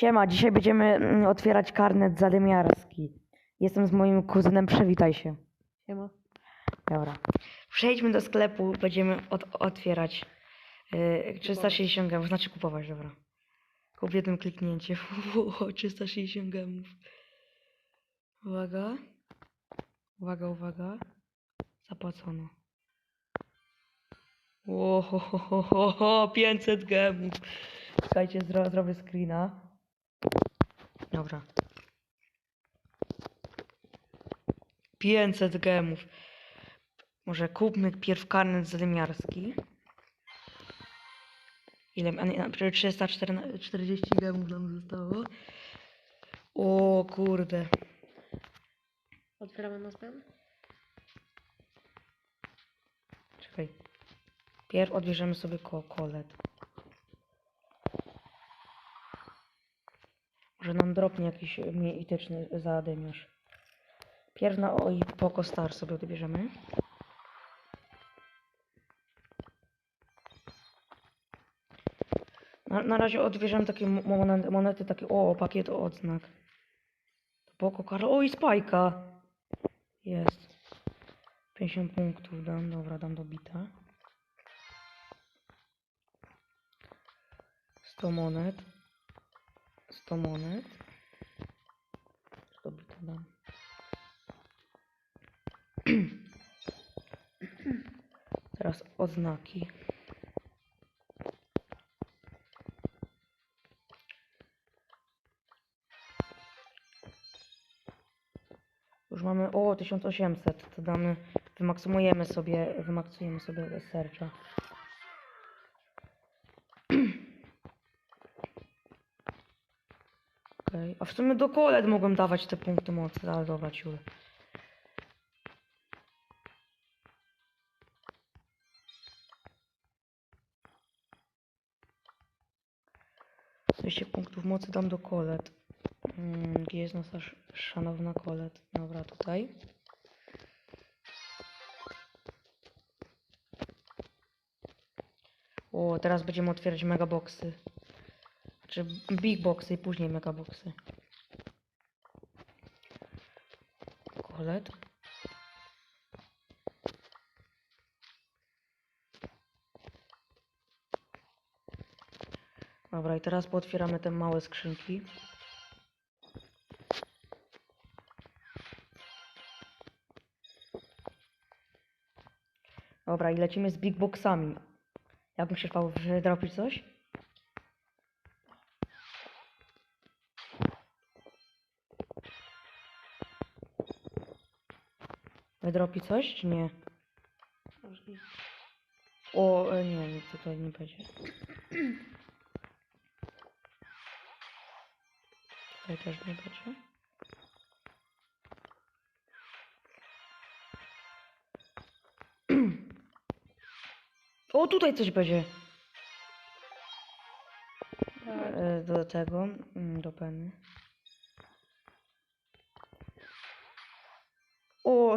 Siema, dzisiaj będziemy mm, otwierać karnet zadymiarski. Jestem z moim kuzynem, przywitaj się. Siema. Dobra. Przejdźmy do sklepu, będziemy od, otwierać yy, 360 gemów, znaczy kupować, dobra. Kup jednym kliknięciem. Ło, 360 gemów. Uwaga. Uwaga, uwaga. Zapłacono. Ło, ho, ho, ho, ho, ho, 500 gemów. Czekajcie, zro, zrobię screena. Dobra. 500 gemów. Może kupmy pierw karnet zadymiarski. Ile? Przecież 340 gemów nam zostało. O kurde. Otwieramy na zmian? Czekaj. Pierw odbierzemy sobie ko Może nam dropnie jakiś mityczny zadymiarz. Pierw na o i Poco Star sobie odbierzemy. Na, na razie odbierzemy takie mo- monety, monety takie, o, pakiet odznak. Poco Karl, o i Spajka. Jest. 50 punktów dam, dobra, dam do bita. 100 monet. 100 monet. Do bita dam. Teraz oznaki. Już mamy, o, 1800, to damy, wymaksymujemy sobie, wymaksujemy sobie sercza. A w sumie do kolet mogłem dawać te punkty mocy, ale dobra, ciul. się punktów mocy dam do kolet. Mm, Gdzie jest nasza sz- szanowna kolet? Dobra, tutaj. O, teraz będziemy otwierać megaboxy. Czy big boxy i później megaboxy. Kolet. Dobra, i teraz pootwieramy te małe skrzynki. Dobra, i lecimy z big boxami. Jak myślisz, Paweł, wydropić coś? Wydropi coś, czy nie? O, e, nie, nie, tutaj nie będzie. Tutaj też nie będzie. O, tutaj coś będzie. Tak. E, Do tego, mm, do peny.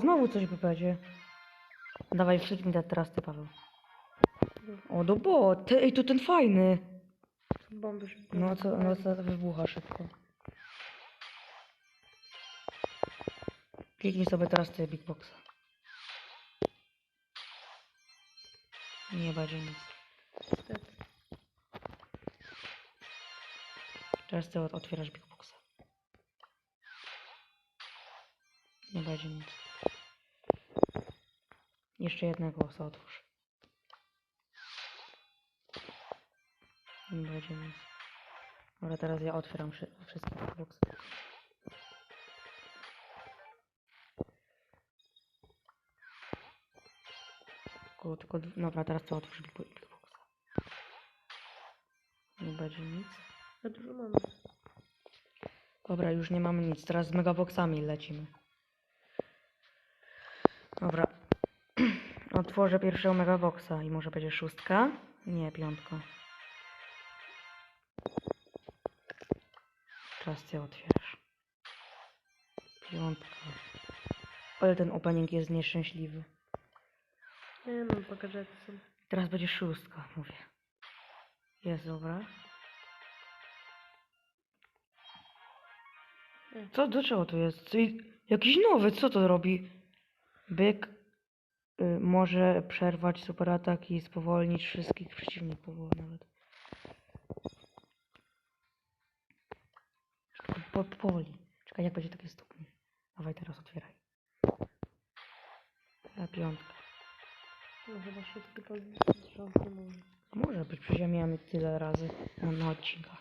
Znowu coś będzie. Dawaj, te- teraz ty, Paweł. O, do bo, te, ej, to ten fajny. Bomby szybko. No co, no co wybucha szybko. Kliknij sobie teraz ty Big Boxa. Nie będzie nic. Niestety. Teraz ty ot- otwierasz Big Boxa. Nie będzie nic. Jeszcze jednego osa otwórz. Nie będzie nic. Dobra, teraz ja otwieram wszy- wszystkie Boxy. Tylko, tylko, dobra, teraz to otwórz Big Boxa. Nie będzie nic. Ja dużo mam. Dobra, już nie mamy nic. Teraz z megaboxami lecimy. Dobra. Otworzę pierwszego megaboxa i może będzie szóstka? Nie, piątka. Czas cię otwierasz. Piątka. Ale ten opening jest nieszczęśliwy. Nie no, pokażę są. Teraz będzie szóstka, mówię. Jest, dobra. Co, do czego to jest? Co, jakiś nowy, co to robi? Byk może przerwać superatak i spowolnić wszystkich przeciwników nawet. Po, po, powoli. Czekaj, jak będzie takie stuknie. Dawaj teraz otwieraj. Ja piątka. Chyba się tylko może. Może być, przecież ja miałem tyle razy na, na odcinkach.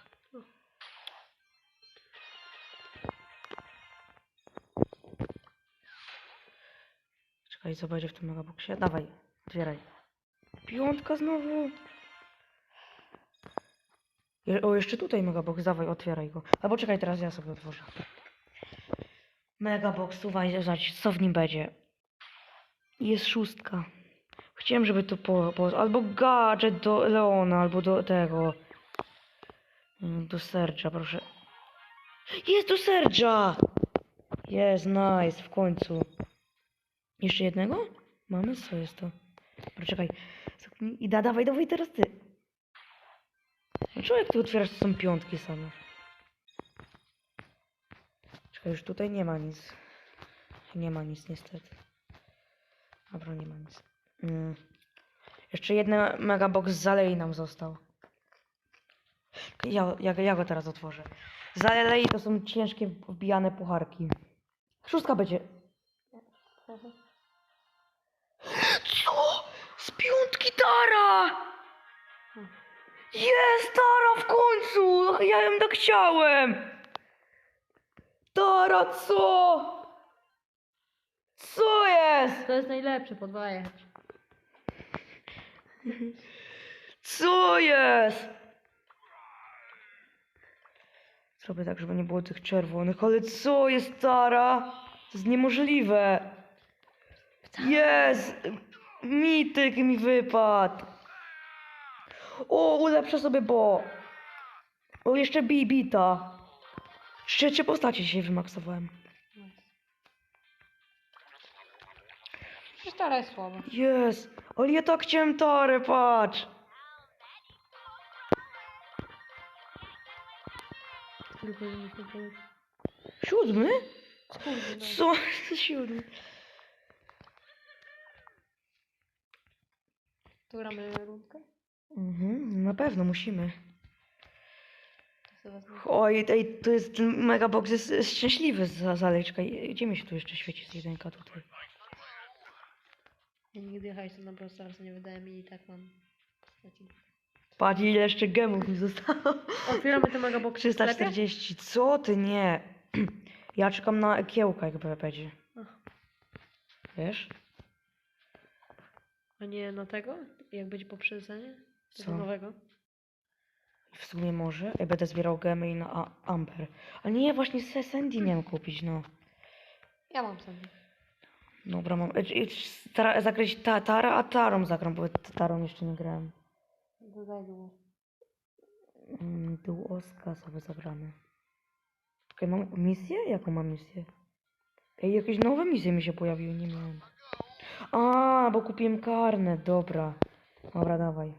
Czekaj, co będzie w tym megaboxie? Dawaj, otwieraj. Piątka znowu. Je, o, jeszcze tutaj megabox, dawaj, otwieraj go. Albo czekaj, teraz ja sobie otworzę. Megabox, uważaj, zobacz, co w nim będzie. Jest szóstka. Chciałem, żeby to po, po... Albo gadżet do Leona, albo do tego. Mm, Do Sergia, proszę. Jest do Sergia! Jest, nice, w końcu. Jeszcze jednego? Mamy? Co jest to? Dobra, czekaj. Zamknij- I da, dawaj, dawaj teraz ty. No człowiek, ty otwierasz, to są piątki same. Czekaj, już tutaj nie ma nic. Nie ma nic, niestety. Dobra, nie ma nic. Mm. Jeszcze jeden megabox z Zalei nam został. Ja, ja, ja go teraz otworzę. Zalei to są ciężkie wbijane pucharki. Szóstka będzie. Co? Z piątki Tara! Jest Tara w końcu! Ja ją tak chciałem! Tara, co? Co jest? To jest najlepsze, podwajać. Co jest? Zrobię tak, żeby nie było tych czerwonych, ale co jest Tara? To jest niemożliwe. Jest! Mityk mi wypadł. O, ulepszę sobie bo. O, jeszcze bibita. Trzecie postacie dzisiaj wymaksowałem. Stara jest słaba. Jest! Ale ja tak chciałem Tarę, patrz! Siódmy? No. Co? Siódmy. Tu gramy rundkę? Mhm, na pewno musimy. To. Oj, ej, to jest ten megabox jest, jest szczęśliwy za zaleczka. Gdzie mi się tu jeszcze świeci z jedynka tutaj? Ja nigdy hajsu na Brawl Starsa nie wydałem i tak mam. Patrz ile jeszcze gemów mi zostało. Otwieramy te sklepie? 340. Co ty nie? Ja czekam na kiełka jakby będzie. Ach. Wiesz? A nie na tego? Jak będzie po przecenie? Co? Nowego? W sumie może. Ja będę zbierał gemy i na A- Amber. Ale nie, właśnie se Sandy miałem kupić, no. Ja mam sobie. Dobra, mam. e, e, zagrać ta, Tara, a Tarą zagram, bo Tarą jeszcze nie grałem. Dodaj długo. Mm, Dół Oska sobie zagramy. Okej, mam misję? Jaką mam misję? Ej, jakieś nowe misje mi się pojawiły, nie miałem. A, bo kupiłem karnet, dobra. Dobra, dawaj.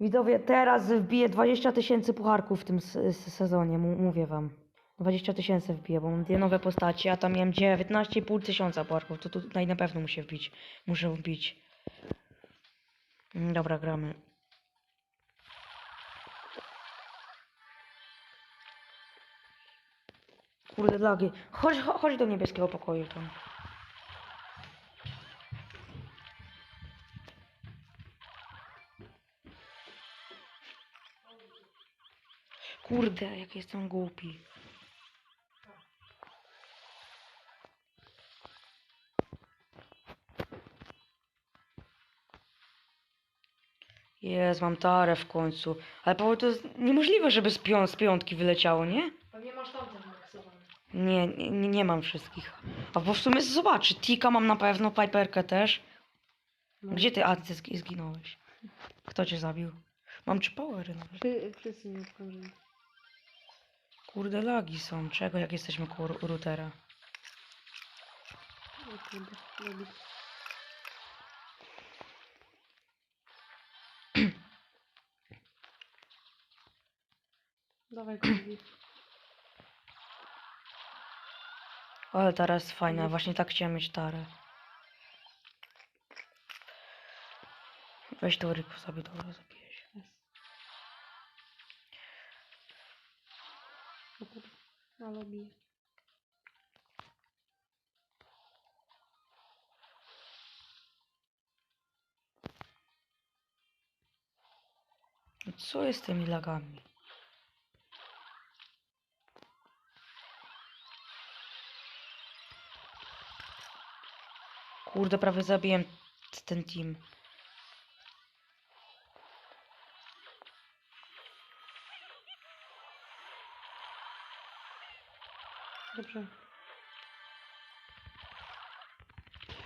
Widzowie, teraz wbiję 20 tysięcy pucharków w tym sezonie, mówię wam. 20 tysięcy wbiję, bo mam dwie nowe postacie, a tam miałem 19,5 tysiąca pucharków, to tutaj na pewno muszę wbić. Muszę wbić. Mm, Dobra, gramy. Kurde, lagi. Chodź, cho- chodź do niebieskiego pokoju tam. Kurde, jak jestem głupi. Jest, mam tarę w końcu. Ale Paweł, to jest niemożliwe, żeby z, pią- z piątki wyleciało, nie? Pewnie masz. Nie, nie, nie- mam wszystkich. A bo w sumie zobacz, Tika mam na pewno, Piperkę też. No. Gdzie ty? A, ty zgi- zginąłeś. Kto cię zabił? Mam trzy powery nawet. Wszy, wszyscy nie odkrążyli. Kurde, lagi są. Czego, jak jesteśmy koło routera? O kurde. Dawaj. Ale teraz fajne, właśnie tak chciałem mieć tarę. Weź to ryku sobie, dobra, zabijesz. Ale bije. Co jest z tymi lagami? Kurde, prawie zabiłem ten team. Dobrze.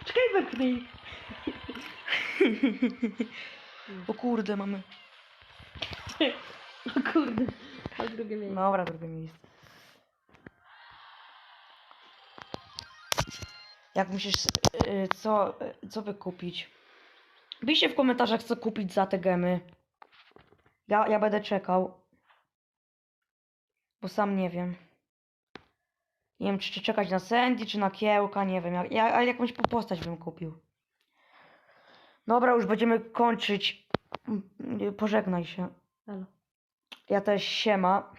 Czekaj, wepchnij! O kurde, mamy. O kurde. A drugie miejsce. Dobra, drugie miejsce. Jak myślisz, y, co, y, co wykupić? Piszcie w komentarzach, co kupić za te gemy. Ja, ja będę czekał. Bo sam nie wiem. Nie wiem, czy, czy czekać na Sandy, czy na Kiełka, nie wiem. Jak, ja, ale jakąś po- postać bym kupił. Dobra, już będziemy kończyć. Mm, Pożegnaj się. Halo. Ja też siema.